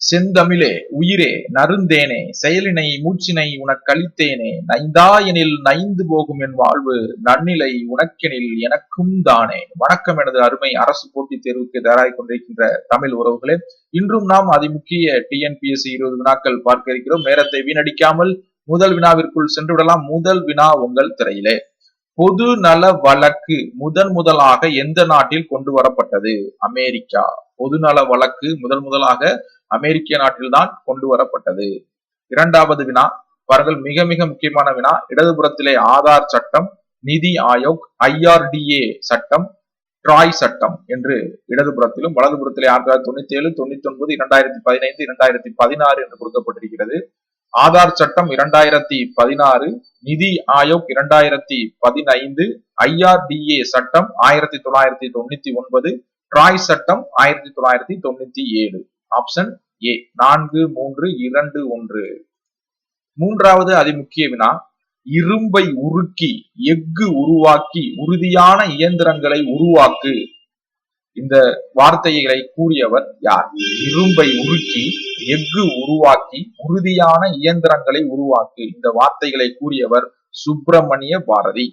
செந்தமிழே உயிரே நருந்தேனே செயலினை மூச்சினை உனக்களித்தேனே நைந்தாயெனில் நைந்து போகும் என் வாழ்வு நன்னிலை உனக்கெனில் எனக்கும் தானே. வணக்கம் எனது அருமை அரசு போட்டித் தேர்வுக்கு தயாராகிக் கொண்டிருக்கின்ற தமிழ் உறவுகளே இன்றும் நாம் அதிமுக்கிய டிஎன்பிஎஸ்சி இருபது வினாக்கள் பார்க்க இருக்கிறோம். நேரத்தை வீணடிக்காமல் முதல் வினாவிற்குள் சென்று விடலாம். முதல் வினா உங்கள் திரையிலே. பொது நல வழக்கு முதன் முதலாக எந்த நாட்டில் கொண்டு வரப்பட்டது? அமெரிக்கா. பொதுநல வழக்கு முதல் முதலாக அமெரிக்க நாட்டில்தான் கொண்டு வரப்பட்டது. இரண்டாவது வினா பாருங்கள் மிக மிக முக்கியமான வினா இடதுபுறத்திலே ஆதார் சட்டம் நிதி ஆயோக் ஐஆர்டிஏ சட்டம் ட்ராய் சட்டம் என்று இடதுபுறத்திலும் வலதுபுறத்திலே ஆயிரத்தி தொள்ளாயிரத்தி தொண்ணூத்தி ஏழு தொண்ணூத்தி ஒன்பது இரண்டாயிரத்தி பதினைந்து இரண்டாயிரத்தி பதினாறு என்று கொடுக்கப்பட்டிருக்கிறது. ஆதார் சட்டம் இரண்டாயிரத்தி பதினாறு நிதி ஆயோக் இரண்டாயிரத்தி பதினைந்து ஐஆர்டிஏ சட்டம் ஆயிரத்தி தொள்ளாயிரத்தி தொண்ணூத்தி ஒன்பது ட்ராய் சட்டம் ஆயிரத்தி தொள்ளாயிரத்தி தொண்ணூத்தி ஏழு. Option A. நான்கு மூன்று இரண்டு ஒன்று. மூன்றாவது அதிமுக்கிய வினா இரும்பை உருக்கி எஃகு உருவாக்கி உறுதியான இயந்திரங்களை உருவாக்கு. இந்த வார்த்தைகளை கூறியவர் யார்? இரும்பை உருக்கி எஃகு உருவாக்கி உறுதியான இயந்திரங்களை உருவாக்கு. இந்த வார்த்தைகளை கூறியவர் சுப்பிரமணிய பாரதி.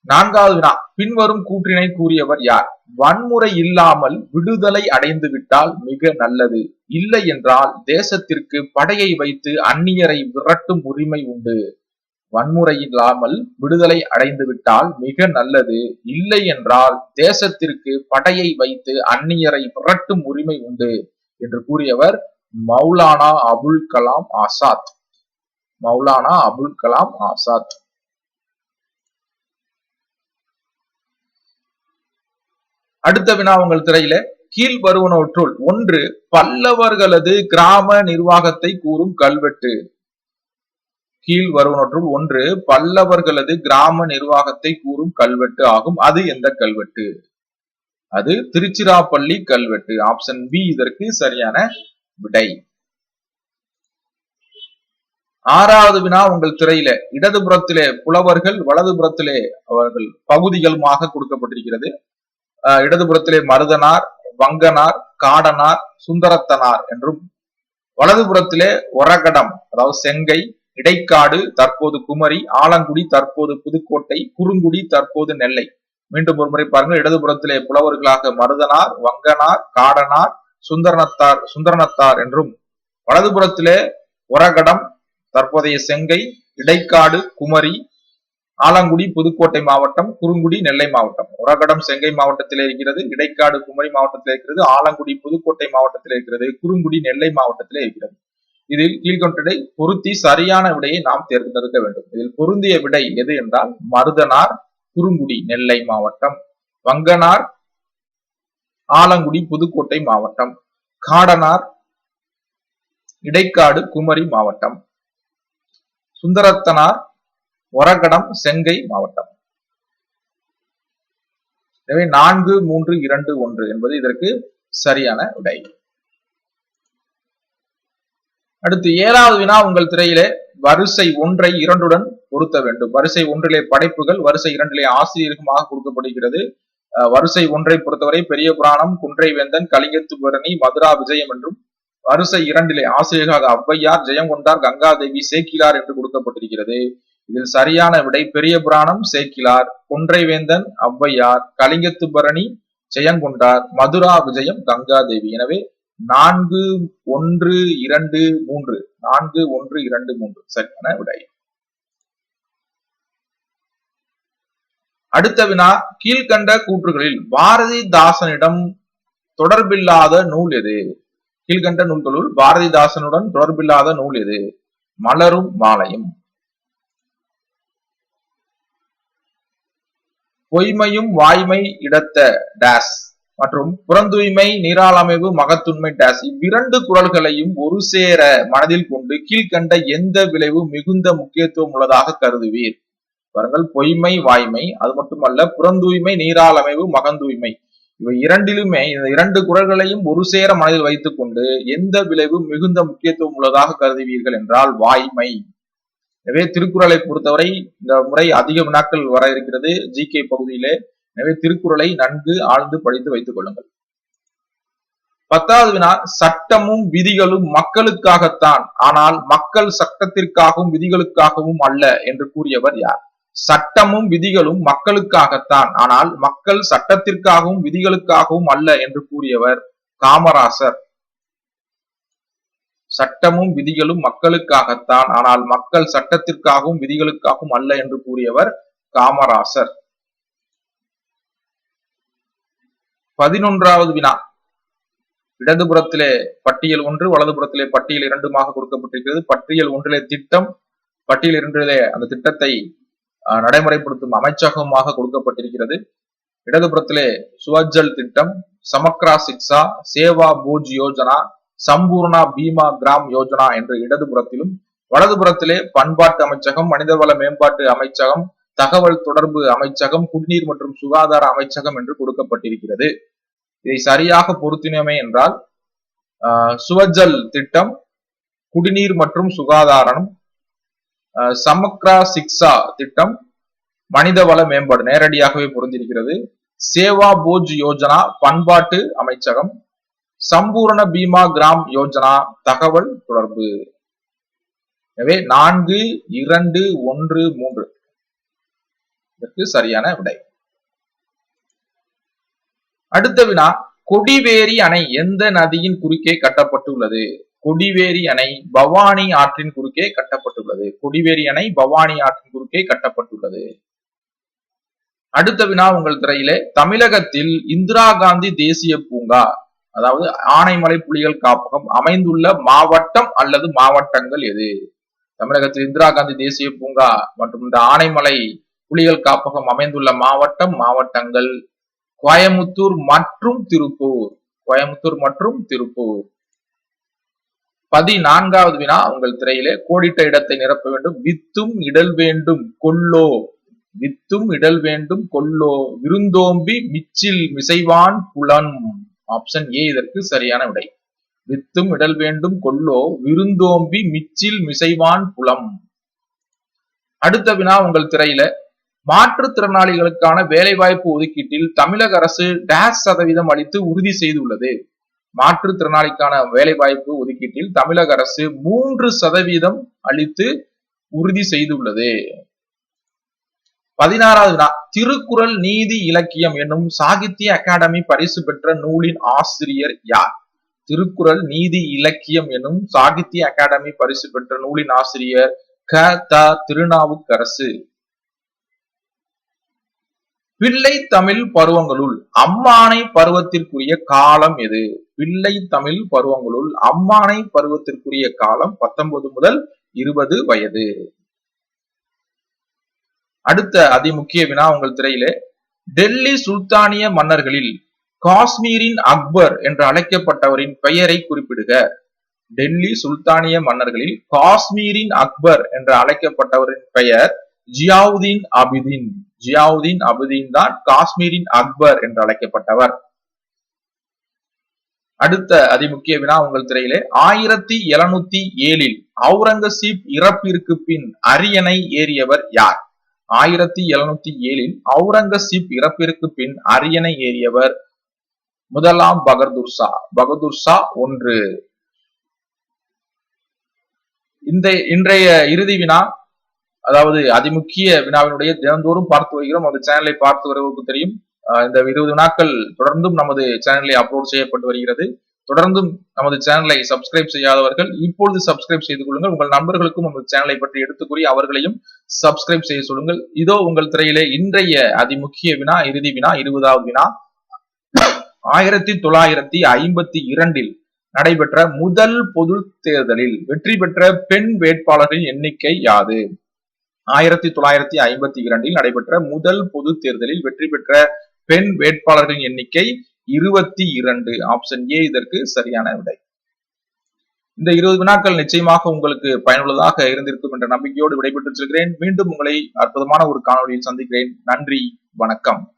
நான்காவது வினா பின்வரும் கூற்றினை கூறியவர் யார்? வன்முறை இல்லாமல் விடுதலை அடைந்து விட்டால் மிக நல்லது. இல்லை என்றால் தேசத்திற்கு படையை வைத்து அந்நியரை விரட்டும் உரிமை உண்டு. வன்முறை இல்லாமல் விடுதலை அடைந்து விட்டால் மிக நல்லது. இல்லை என்றால் தேசத்திற்கு படையை வைத்து அந்நியரை விரட்டும் உரிமை உண்டு என்று கூறியவர் மௌலானா அபுல் கலாம் ஆசாத். மௌலானா அபுல் கலாம் ஆசாத். அடுத்த வினா உங்கள் திரையில கீழ் வருவனவற்றுள் ஒன்று பல்லவர்களது கிராம நிர்வாகத்தை கூறும் கல்வெட்டு. கீழ் வருவனவற்றுள் ஒன்று பல்லவர்களது கிராம நிர்வாகத்தை கூறும் கல்வெட்டு ஆகும். அது எந்த கல்வெட்டு? அது திருச்சிராப்பள்ளி கல்வெட்டு. ஆப்ஷன் பி இதற்கு சரியான விடை. ஆறாவது வினா உங்கள் திரையில இடதுபுறத்திலே புலவர்கள் வலதுபுறத்திலே அவர்கள் பகுதிகளுமாக கொடுக்கப்பட்டிருக்கிறது. இடதுபுறத்திலே மருதனார் வங்கனார் காடனார் சுந்தரத்தனார் என்றும் வலதுபுறத்திலே ஒரகடம் அதாவது செங்கை இடைக்காடு தற்போது குமரி ஆலங்குடி தற்போது புதுக்கோட்டை குறுங்குடி தற்போது நெல்லை. மீண்டும் ஒரு முறை பாருங்கள் இடதுபுறத்திலே புலவர்களாக மருதனார் வங்கனார் காடனார் சுந்தரனத்தார் சுந்தரனத்தார் என்றும் வலதுபுறத்திலே ஒரகடம் தற்போதைய செங்கை இடைக்காடு குமரி ஆலங்குடி புதுக்கோட்டை மாவட்டம் குறுங்குடி நெல்லை மாவட்டம். உரகடம் செங்கை மாவட்டத்தில் இருக்கிறது இடைக்காடு குமரி மாவட்டத்தில் இருக்கிறது ஆலங்குடி புதுக்கோட்டை மாவட்டத்தில் இருக்கிறது குறுங்குடி நெல்லை மாவட்டத்தில் இருக்கிறது. இதில் கீழ்கொண்டதை பொருத்தி சரியான விடையை நாம் தேர்ந்தெடுக்க வேண்டும். இதில் பொருந்திய விடை எது என்றால் மருதனார் குறுங்குடி நெல்லை மாவட்டம். வங்கனார் ஆலங்குடி புதுக்கோட்டை மாவட்டம். காடனார் இடைக்காடு குமரி மாவட்டம். சுந்தரத்தனார் ஒரகடம் செங்கை மாவட்டம். எனவே நான்கு மூன்று இரண்டு ஒன்று என்பது இதற்கு சரியான விடை. அடுத்து ஏழாவது வினா உங்கள் திரையிலே வரிசை ஒன்றை இரண்டுடன் பொருத்த வேண்டும். வரிசை ஒன்றிலே படைப்புகள் வரிசை இரண்டிலே ஆசிரியருக்குமாக கொடுக்கப்படுகிறது. வரிசை ஒன்றை பொறுத்தவரை பெரிய புராணம் குன்றை வேந்தன் கலிங்கத்துபரணி மதுரா விஜயம் என்றும் வரிசை இரண்டிலே ஆசிரியராக ஔவையார் ஜெயங்கொண்டார் கங்காதேவி சேக்கிலார் என்று கொடுக்கப்பட்டிருக்கிறது. இதில் சரியான விடை. பெரிய புராணம் சேக்கிலார் கொன்றைவேந்தன் ஔவையார் கலிங்கத்து பரணி ஜெயங்கொண்டார் மதுரா விஜயம் கங்காதேவி. எனவே நான்கு ஒன்று இரண்டு மூன்று. நான்கு ஒன்று இரண்டு மூன்று. சரியான விடை. அடுத்த வினா கீழ்கண்ட கூற்றுகளில் பாரதிதாசனிடம் தொடர்பில்லாத நூல் எது? கீழ்கண்ட நூல்களுள் பாரதிதாசனுடன் தொடர்பில்லாத நூல் எது? மலரும் மாலையும். பொய்மையும் வாய்மை இடத்த டேஸ் மற்றும் புறந்தூய்மை நீராளமைவு மகத்துண்மை டேஸ் இவ்விரண்டு குரல்களையும் ஒரு சேர மனதில் கொண்டு கீழ்கண்ட எந்த விளைவு மிகுந்த முக்கியத்துவம் உள்ளதாக கருதுவீர். பாருங்கள் பொய்மை வாய்மை அது மட்டுமல்ல புறந்தூய்மை நீராளமைவு மகந்தூய்மை. இவை இரண்டிலுமே இந்த இரண்டு குரல்களையும் ஒரு சேர மனதில் வைத்துக் கொண்டு எந்த விளைவு மிகுந்த முக்கியத்துவம் உள்ளதாக கருதுவீர்கள் என்றால் வாய்மை. எனவே திருக்குறளை பொறுத்தவரை இந்த முறை அதிக வினாக்கள் வர இருக்கிறது ஜி கே பகுதியிலே. எனவே திருக்குறளை நன்கு ஆழ்ந்து படித்து வைத்துக் கொள்ளுங்கள். பத்தாவது வினா சட்டமும் விதிகளும் மக்களுக்காகத்தான். ஆனால் மக்கள் சட்டத்திற்காகவும் விதிகளுக்காகவும் அல்ல என்று கூறியவர் யார்? சட்டமும் விதிகளும் மக்களுக்காகத்தான். ஆனால் மக்கள் சட்டத்திற்காகவும் விதிகளுக்காகவும் அல்ல என்று கூறியவர் காமராசர். சட்டமும் விதிகளும் மக்களுக்காகத்தான். ஆனால் மக்கள் சட்டத்திற்காகவும் விதிகளுக்காகவும் அல்ல என்று கூறியவர் காமராசர். பதினொன்றாவது வினா. இடதுபுறத்திலே பட்டியல் ஒன்று வலதுபுறத்திலே பட்டியல் இரண்டுமாக கொடுக்கப்பட்டிருக்கிறது. பட்டியல் ஒன்றிலே திட்டம் பட்டியல் இரண்டிலே அந்த திட்டத்தை நடைமுறைப்படுத்தும் அமைச்சகமாக கொடுக்கப்பட்டிருக்கிறது. இடதுபுறத்திலே சுவஜல் திட்டம் சமக்ரா சிக்ஸா சேவா போஜ் யோஜனா சம்பூர்ணா பீமா கிராம் யோஜனா என்ற இடதுபுறத்திலும் வலதுபுறத்திலே பண்பாட்டு அமைச்சகம் மனிதவள மேம்பாட்டு அமைச்சகம் தகவல் தொடர்பு அமைச்சகம் குடிநீர் மற்றும் சுகாதார அமைச்சகம் என்று கொடுக்கப்பட்டிருக்கிறது. இதை சரியாக பொருத்தினோமே என்றால் சுவஜல் திட்டம் குடிநீர் மற்றும் சுகாதாரம் சமக்ரா சிக்ஸா திட்டம் மனிதவள மேம்பாடு நேரடியாகவே பொருந்திருக்கிறது சேவா போஜ் யோஜனா பண்பாட்டு அமைச்சகம் சம்பூரண பீமா கிராம் யோஜனா தகவல் தொடர்பு. எனவே நான்கு இரண்டு ஒன்று மூன்று. இதற்கு சரியான விடை. அடுத்த வினா கொடிவேரி அணை எந்த நதியின் குறுக்கே கட்டப்பட்டுள்ளது? கொடிவேரி அணை பவானி ஆற்றின் குறுக்கே கட்டப்பட்டுள்ளது. கொடிவேரி அணை பவானி ஆற்றின் குறுக்கே கட்டப்பட்டுள்ளது. அடுத்த வினா உங்கள் திரையிலே. தமிழகத்தில் இந்திரா காந்தி தேசிய பூங்கா. அதாவது ஆனைமலை புலிகள் காப்பகம் அமைந்துள்ள மாவட்டம் அல்லது மாவட்டங்கள் எது? தமிழகத்தில் இந்திரா காந்தி தேசிய பூங்கா மற்றும் இந்த ஆனைமலை புலிகள் காப்பகம் அமைந்துள்ள மாவட்டம் மாவட்டங்கள் கோயமுத்தூர் மற்றும் திருப்பூர். கோயமுத்தூர் மற்றும் திருப்பூர். பதினான்காவது வினா உங்கள் திரையிலே. கோடிட்ட இடத்தை நிரப்ப வேண்டும். வித்தும் இடல் வேண்டும். கொல்லோ. வித்தும் இடல் வேண்டும். கொல்லோ. விருந்தோம்பி மிச்சில் மிசைவான் புலன். ஆப்ஷன் ஏ இதற்கு சரியான விடை. வித்தும் இடல் வேண்டும் கொல்லோ விருந்தோம்பி மிச்சில் மிசைவான் புலம். அடுத்த வினா உங்கள் திரையில. மாற்றுத்திறனாளிகளுக்கான வேலைவாய்ப்பு ஒதுக்கீட்டில் தமிழக அரசு டேஷ் சதவீதம் அளித்து உறுதி செய்துள்ளது. மாற்றுத்திறனாளிக்கான வேலைவாய்ப்பு ஒதுக்கீட்டில் தமிழக அரசு மூன்று சதவீதம் அளித்து உறுதி செய்துள்ளது. பதினாறாவது திருக்குறள் நீதி இலக்கியம் என்னும் சாகித்ய அகாடமி பரிசு பெற்ற நூலின் ஆசிரியர் யார்? திருக்குறள் நீதி இலக்கியம் என்னும் சாகித்ய அகாடமி பரிசு பெற்ற நூலின் ஆசிரியர் க. த. திருநாவுக்கரசு. பிள்ளை தமிழ் பருவங்களுள் அம்மானை பருவத்திற்குரிய காலம் எது? பிள்ளை தமிழ் பருவங்களுள் அம்மானை பருவத்திற்குரிய காலம் பத்தொன்பது முதல் இருபது வயது. அடுத்த அதிமுக்கிய வினா உங்கள் திரையிலே. டெல்லி சுல்தானிய மன்னர்களில் காஷ்மீரின் அக்பர் என்று அழைக்கப்பட்டவரின் பெயரை குறிப்பிடுக. டெல்லி சுல்தானிய மன்னர்களில் காஷ்மீரின் அக்பர் என்று அழைக்கப்பட்டவரின் பெயர் ஜியாவுதீன் அபிதீன். ஜியாவுதீன் அபிதீன் தான் காஷ்மீரின் அக்பர் என்று அழைக்கப்பட்டவர். அடுத்த அதிமுக்கிய வினா உங்கள் திரையிலே. ஆயிரத்தி எழுநூத்தி ஏழில் அவுரங்கசீப் இறப்பிற்கு பின் அரியணை ஏறியவர் யார்? ஆயிரத்தி எழுநூத்தி ஏழில் அவுரங்கசீப் இறப்பிற்கு பின் அரியணை ஏறியவர் முதலாம் பகதூர் ஷா. பகதூர் ஷா ஒன்று. இந்த இன்றைய இறுதி வினா அதாவது அதிமுக்கிய வினாவினுடைய தினந்தோறும் பார்த்து வருகிறோம். அந்த சேனலை பார்த்து வருவதற்கு தெரியும். இந்த இருபது வினாக்கள் தொடர்ந்தும் நமது சேனலில் அப்லோட் செய்யப்பட்டு வருகிறது. தொடர்ந்தும் நமது சேனலை சப்ஸ்கிரைப் செய்யாதவர்கள் இப்பொழுது சப்ஸ்கிரைப் செய்து கொள்ளுங்கள். உங்கள் நண்பர்களுக்கும் நமது சேனலை பற்றி எடுத்துக்கூறி அவர்களையும் சப்ஸ்கிரைப் செய்ய சொல்லுங்கள். இதோ உங்கள் திரையிலே இன்றைய அதிமுக்கிய வினா இறுதி வினா இருபதாவது வினா. ஆயிரத்தி தொள்ளாயிரத்தி ஐம்பத்தி இரண்டில் நடைபெற்ற முதல் பொது தேர்தலில் வெற்றி பெற்ற பெண் வேட்பாளர்களின் எண்ணிக்கை யாது? ஆயிரத்தி தொள்ளாயிரத்தி ஐம்பத்தி இரண்டில் நடைபெற்ற முதல் பொது தேர்தலில் வெற்றி பெற்ற பெண் வேட்பாளர்களின் எண்ணிக்கை இருபத்தி இரண்டு ஆப்ஷன் ஏ இதற்கு சரியான விடை. இந்த இருபது வினாக்கள் நிச்சயமாக உங்களுக்கு பயனுள்ளதாக இருந்திருக்கும் என்ற நம்பிக்கையோடு விடைபெற்று செல்கிறேன் மீண்டும் உங்களை அற்புதமான ஒரு காணொலியில் சந்திக்கிறேன். நன்றி வணக்கம்.